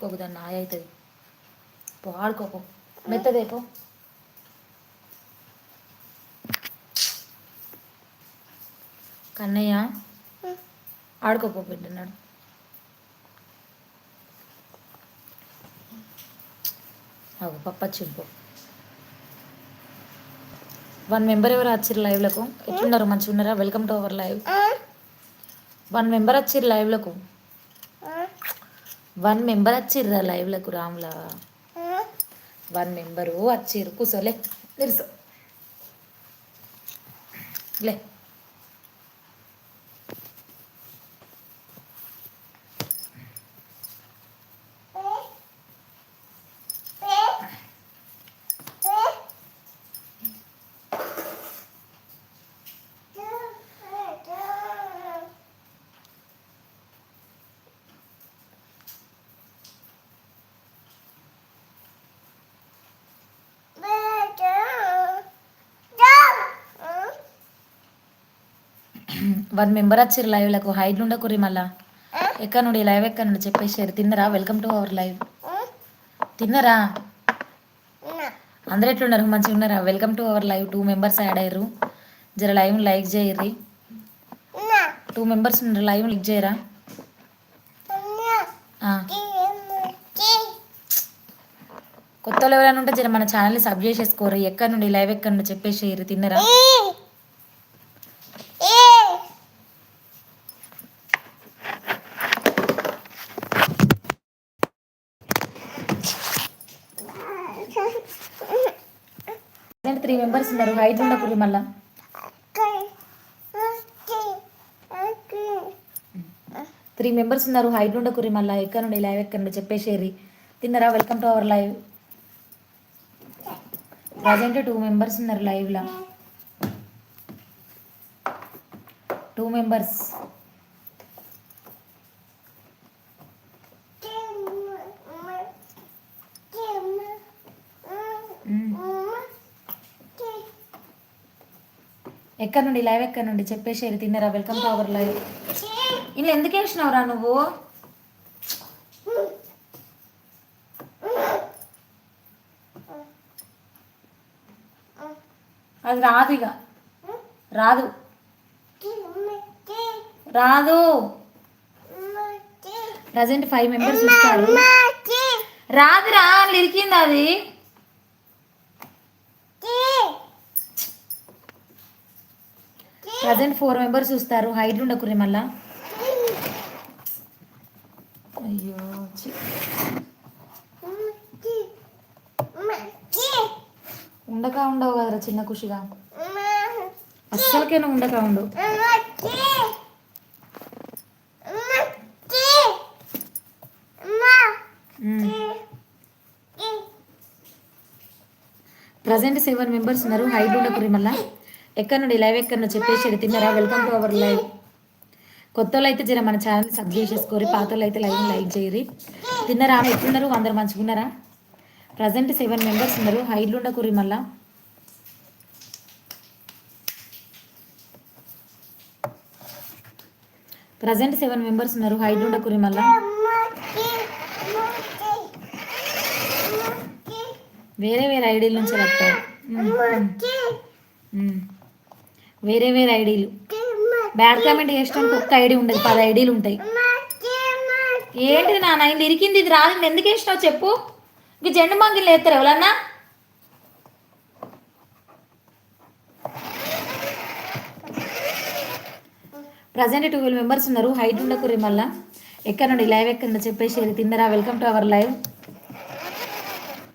ముట్టుకోకు దాన్ని నాయ అవుతుంది. పో ఆడుకోపో మెత్తదేపో కన్నయ్య ఆడుకోపో బిడ్డన్నాడు అవు పప్ప చింపు వన్ మెంబర్ ఎవరు వచ్చిర్రు లైవ్లకు ఎట్లున్నారు? మంచిగా ఉన్నారా welcome to our live one member వచ్చిర్రు లైవ్లకు వన్ మెంబర్ వచ్చిర్రా లైవ్లకు రాములా? వన్ మెంబరు వచ్చిర్రు కూర్చోలే తెలుసు లే. వన్ మెంబర్ వచ్చిర్రు లైవ్లకు హైడ్ ఉండకుర్రి మళ్ళా. ఎక్కడ నుండి లైవ్ ఎక్కడ నుండి చెప్పేసారు తిన్నరా? వెల్కమ్ టు అవర్ లైవ్ తిన్నరా? అందరు ఎట్లున్నారు? మంచిగా ఉన్నారా? Welcome to our live two members add అయ్యారు. జర లైవ్ లైక్ చేయర్రి. టూ మెంబర్స్ ఉన్నారు. లైవ్ లైక్ చేయరా? కొత్తలో కొత్త ఎవరైనా ఉంటే జర మన ఛానల్ని సబ్ చేసేసుకోరు ఎక్కడ నుండి లైవ్ ఎక్కడ నుండి చెప్పేసి తిన్నరా? త్రీ మెంబర్స్ ఉన్నారు. హైట్ ఉండకూడదు మళ్ళా. త్రీ మెంబర్స్ ఉన్నారు. హైట్ ఉండకూరి మళ్ళీ. ఎక్కడ నుండి లైవ్ ఎక్కడ నుండి చెప్పేసేరి. తిన్నరా? Welcome to our live. Present two members ఉన్నారు లైవ్లో. Two members. ఎక్కడ నుండి? లైవ్ ఎక్కడ నుండి? చెప్పేసేరి తిన్నరా? వెల్కమ్ టు అవర్ లైవ్ ఇలా ఎందుకు వేసినావురా నువ్వు? అది రాదు ఇక. రాదు. రాదు. ప్రజెంట్ ఫైవ్ మెంబర్స్ చూస్తారు రాదురా లిరికింది అది. ప్రజెంట్ ఫోర్ మెంబర్స్ చూస్తారు. హైట్ ఉండకురే మళ్ళా. అయ్యో చి. ఉండక ఉండవు కదరా చిన్న ఖుషిగా అస్సలకైనా ఉండక ఉండు. ప్రజెంట్ సెవెన్ మెంబర్స్ ఉన్నారు. హైట్ ఉండకురి మళ్ళా. ఎక్కడ నుండి లైవ్ ఎక్కడ నుండి చెప్పేసి తిన్నారా? వెల్కమ్ టు అవర్ లైవ్ కొత్త వాళ్ళు అయితే జర మన ఛానల్ సబ్ చేసేసుకోరి పాత వాళ్ళు అయితే లైవ్ లైక్ చేయరి తిన్నారా? ఎట్లున్నారు? అందరు మంచిగా ఉన్నారా? ప్రజెంట్ సెవెన్ మెంబర్స్ ఉన్నారు. హైట్లు ఉండకూరి మళ్ళా. ప్రజెంట్ సెవెన్ మెంబర్స్ ఉన్నారు. హైట్ ఉండకూరి మళ్ళా. వేరే వేరే ఐడీల నుంచి వస్తారు వేరే వేరే ఐడీలు బ్యాడ్ కామెంట్ చేసడానికి ఒక్క ఐడి ఉండదు పది ఐడీలు ఉంటాయి. ఏంటిది నాన్న? ఇది ఇరికింది ఇది రాదు ఎందుకు వేసినావు చెప్పు. ఇక జెండు మంగిలు ఎత్తారు ఎవరన్నా? ప్రజెంట్ ట్వెల్వ్ మెంబర్స్ ఉన్నారు హైట్ ఉండకుర్రి మళ్ళా. ఎక్కడ నుండి లైవ్ ఎక్కడ చెప్పేసి తిన్నరా? Welcome to our live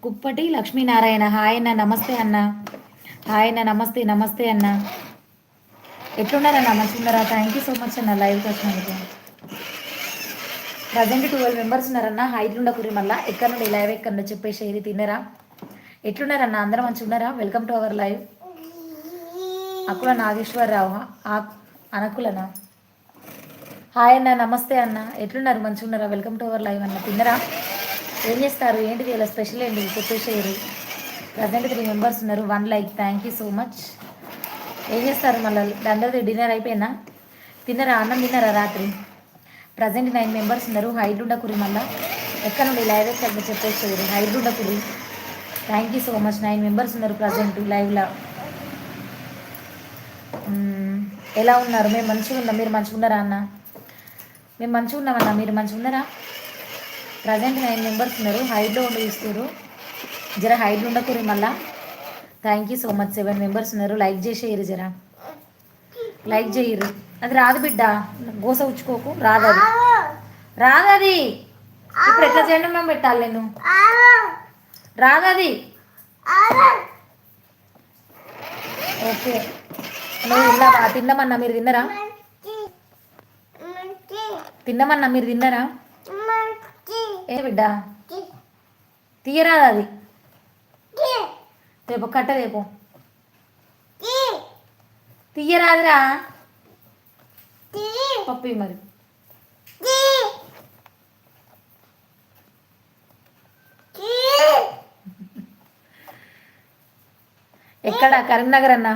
Kuppati Lakshminarayana. Hi అన్న నమస్తే అన్న. హాయ్ అన్న నమస్తే నమస్తే అన్న. ఎట్లున్నారన్న మంచిగున్నారా థ్యాంక్ యూ సో మచ్ అన్న లైవ్కి వచ్చినందుకు. ప్రజెంట్ ట్వెల్వ్ మెంబర్స్ ఉన్నారన్న హైట్ ఉండకురి మళ్ళా. ఎక్కడ నుండి లైవ్ ఎక్కడ నుండి చెప్పేసి ఇది తిన్నరా? ఎట్లున్నారన్న అందరం మంచిగా ఉన్నారా? Welcome to our live Akula Nageswara Rao అనకులనా? Hi అన్న నమస్తే అన్న. ఎట్లున్నారు? మంచిగున్నారా వెల్కమ్ టు అవర్ లైవ్ అన్న. తిన్నరా? ఏం చేస్తారు? ఏంటిది ఇలా స్పెషల్ ఏంటి చెప్పేసేయరు ప్రజెంట్ త్రీ మెంబర్స్ ఉన్నారు. One like thank you so much ఏం చేస్తారు మళ్ళీ? అందరిది డిన్నర్ అయిపోయినా తిన్నరా? అన్నం తిన్నారా రాత్రి? ప్రజెంట్ నైన్ మెంబర్స్ ఉన్నారు. హైట్ ఉండకురి మళ్ళీ. ఎక్కడ నుండి లైవ్ ఎక్కడ చెప్పేసి hide ఉండకురి thank you so much nine members ఉన్నారు ప్రజెంట్ లైవ్లో hmm. ఎలా ఉన్నారు? మేము మంచిగా ఉన్నాం. మీరు మంచిగా ఉన్నారా అన్న? మేము మంచిగా ఉన్నామన్నా మీరు మంచిగా ఉన్నారా? ప్రజెంట్ నైన్ మెంబర్స్ ఉన్నారు. హైడ్లో ఉండి ఇస్తారు జర హైడ్ ఉండకూరి మళ్ళీ. Thank you so much seven members ఉన్నారు. లైక్ చేసేయరు జర. లైక్ చేయరు అది రాదు బిడ్డ. గోస ఉచ్చుకోకు. రాదు అది. రాదు అది. ఇప్పుడు ఎట్లా చేయడం మేము పెట్టాలి నేను? రాదు అది. ఓకే నువ్వు తిన్నావా తిన్నామన్నా మీరు తిన్నారా? తిన్నామన్నా మీరు తిన్నారా? ఏ బిడ్డ? తీయరాదు అది. రేపు కట్ట రేపు. తీయరాదురా. పప్పి మరి. ఎక్కడ? కరీంనగర్ అన్న?